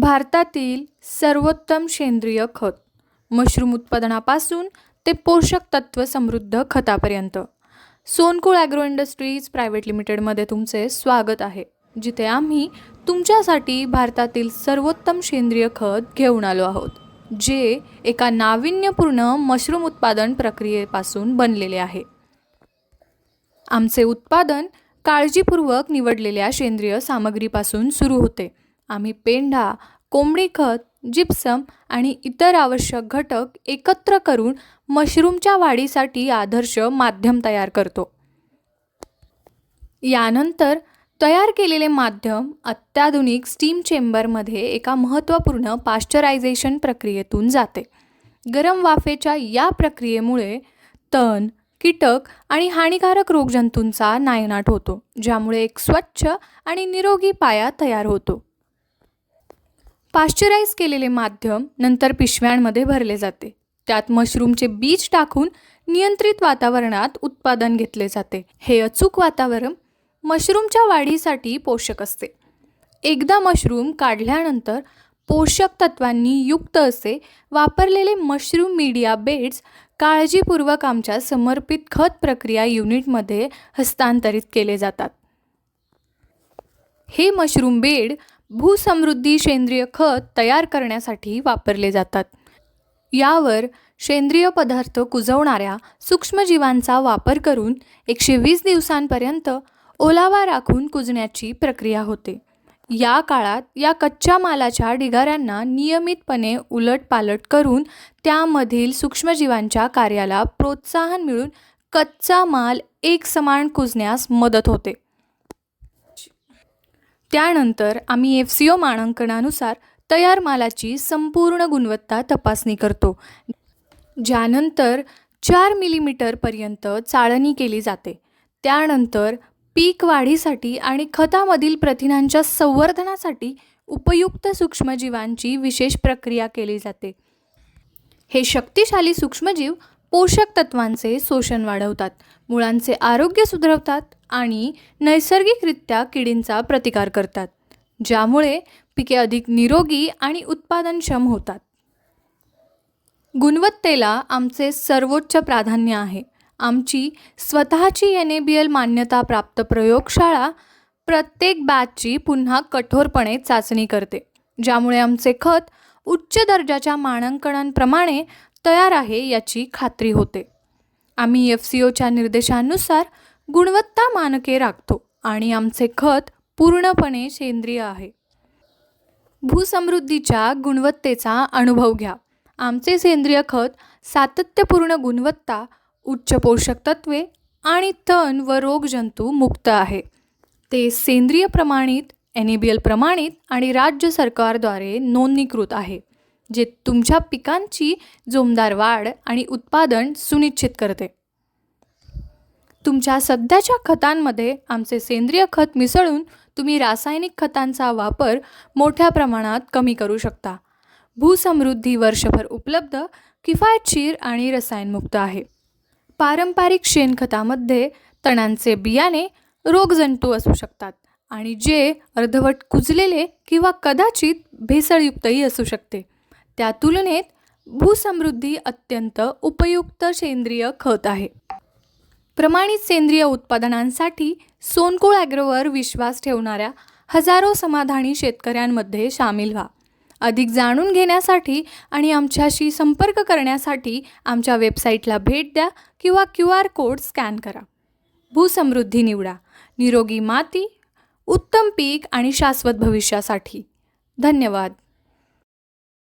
भारतातील सर्वोत्तम सेंद्रिय खत. मशरूम उत्पादनापासून ते पोषक तत्व समृद्ध खतापर्यंत. सोनकुळ ॲग्रो इंडस्ट्रीज प्रायव्हेट लिमिटेडमध्ये तुमचे स्वागत आहे. जिथे आम्ही तुमच्यासाठी भारतातील सर्वोत्तम सेंद्रिय खत घेऊन आलो आहोत जे एका नाविन्यपूर्ण मशरूम उत्पादन प्रक्रियेपासून बनलेले आहे. आमचे उत्पादन काळजीपूर्वक निवडलेल्या सेंद्रिय सामग्रीपासून सुरू होते. आम्ही पेंढा कोंबडी खत जिप्सम आणि इतर आवश्यक घटक एकत्र करून मशरूमच्या वाढीसाठी आदर्श माध्यम तयार करतो. यानंतर तयार केलेले माध्यम अत्याधुनिक स्टीम चेंबरमध्ये एका महत्त्वपूर्ण पाश्चरायझेशन प्रक्रियेतून जाते. गरम वाफेच्या या प्रक्रियेमुळे तण कीटक आणि हानिकारक रोगजंतूंचा नायनाट होतो ज्यामुळे एक स्वच्छ आणि निरोगी पाया तयार होतो. पाश्चराईज केलेले माध्यम नंतर पिशव्यांमध्ये भरले जाते. त्यात मशरूमचे बीज टाकून नियंत्रित वातावरणात उत्पादन घेतले जाते. हे अचूक वातावरण मशरूमच्या वाढीसाठी पोषक असते. एकदा मशरूम काढल्यानंतर पोषक तत्वांनी युक्त असे वापरलेले मशरूम मीडिया बेड्स काळजीपूर्वक आमच्या समर्पित खत प्रक्रिया युनिटमध्ये हस्तांतरित केले जातात. हे मशरूम बेड भूसमृद्धी सेंद्रिय खत तयार करण्यासाठी वापरले जातात. यावर सेंद्रिय पदार्थ कुजवणाऱ्या सूक्ष्मजीवांचा वापर करून एकशे वीस दिवसांपर्यंत ओलावा राखून कुजण्याची प्रक्रिया होते. या काळात या कच्च्या मालाच्या ढिगाऱ्यांना नियमितपणे उलटपालट करून त्यामधील सूक्ष्मजीवांच्या कार्याला प्रोत्साहन मिळून कच्चा माल एकसमान कुजण्यास मदत होते. त्यानंतर आम्ही एफ सी ओ मानांकनानुसार तयार मालाची संपूर्ण गुणवत्ता तपासणी करतो ज्यानंतर चार मिलीमीटरपर्यंत चाळणी केली जाते. त्यानंतर पीक वाढीसाठी आणि खतामधील प्रथिनांच्या संवर्धनासाठी उपयुक्त सूक्ष्मजीवांची विशेष प्रक्रिया केली जाते. हे शक्तिशाली सूक्ष्मजीव पोषक तत्वांचे शोषण वाढवतात. मुळांचे आरोग्य सुधारवतात आणि नैसर्गिकरित्या किडींचा प्रतिकार करतात ज्यामुळे पिके अधिक निरोगी आणि उत्पादनक्षम होतात. गुणवत्तेला आमचे सर्वोच्च प्राधान्य आहे. आमची स्वतःची एन ए बी एल मान्यता प्राप्त प्रयोगशाळा प्रत्येक बॅचची पुन्हा कठोरपणे चाचणी करते ज्यामुळे आमचे खत उच्च दर्जाच्या मानांकनांप्रमाणे तयार आहे याची खात्री होते. आम्ही एफ सी ओच्या निर्देशानुसार गुणवत्ता मानके राखतो आणि आमचे खत पूर्णपणे सेंद्रिय आहे. भूसमृद्धीच्या गुणवत्तेचा अनुभव घ्या. आमचे सेंद्रिय खत सातत्यपूर्ण गुणवत्ता उच्च पोषक तत्वे आणि तण व रोगजंतू मुक्त आहे. ते सेंद्रिय प्रमाणित एन प्रमाणित आणि राज्य सरकारद्वारे नोंदणीकृत आहे. जे तुमच्या पिकांची जोमदार वाढ आणि उत्पादन सुनिश्चित करते. तुमच्या सध्याच्या खतांमध्ये आमचे सेंद्रिय खत मिसळून तुम्ही रासायनिक खतांचा वापर मोठ्या प्रमाणात कमी करू शकता. भूसमृद्धी वर्षभर उपलब्ध किफायतशीर आणि रसायनमुक्त आहे. पारंपरिक शेणखतामध्ये तणांचे बियाणे रोगजंतू असू शकतात आणि जे अर्धवट कुजलेले किंवा कदाचित भेसळयुक्तही असू शकते. त्या तुलनेत भूसमृद्धी अत्यंत उपयुक्त सेंद्रिय खत आहे. प्रमाणित सेंद्रिय उत्पादनांसाठी सोनकुळ ॲग्रोवर विश्वास ठेवणाऱ्या हजारो समाधानी शेतकऱ्यांमध्ये सामील व्हा. अधिक जाणून घेण्यासाठी आणि आमच्याशी संपर्क करण्यासाठी आमच्या वेबसाईटला भेट द्या किंवा क्यू आर कोड स्कॅन करा. भूसमृद्धी निवडा. निरोगी माती उत्तम पीक आणि शाश्वत भविष्यासाठी. धन्यवाद.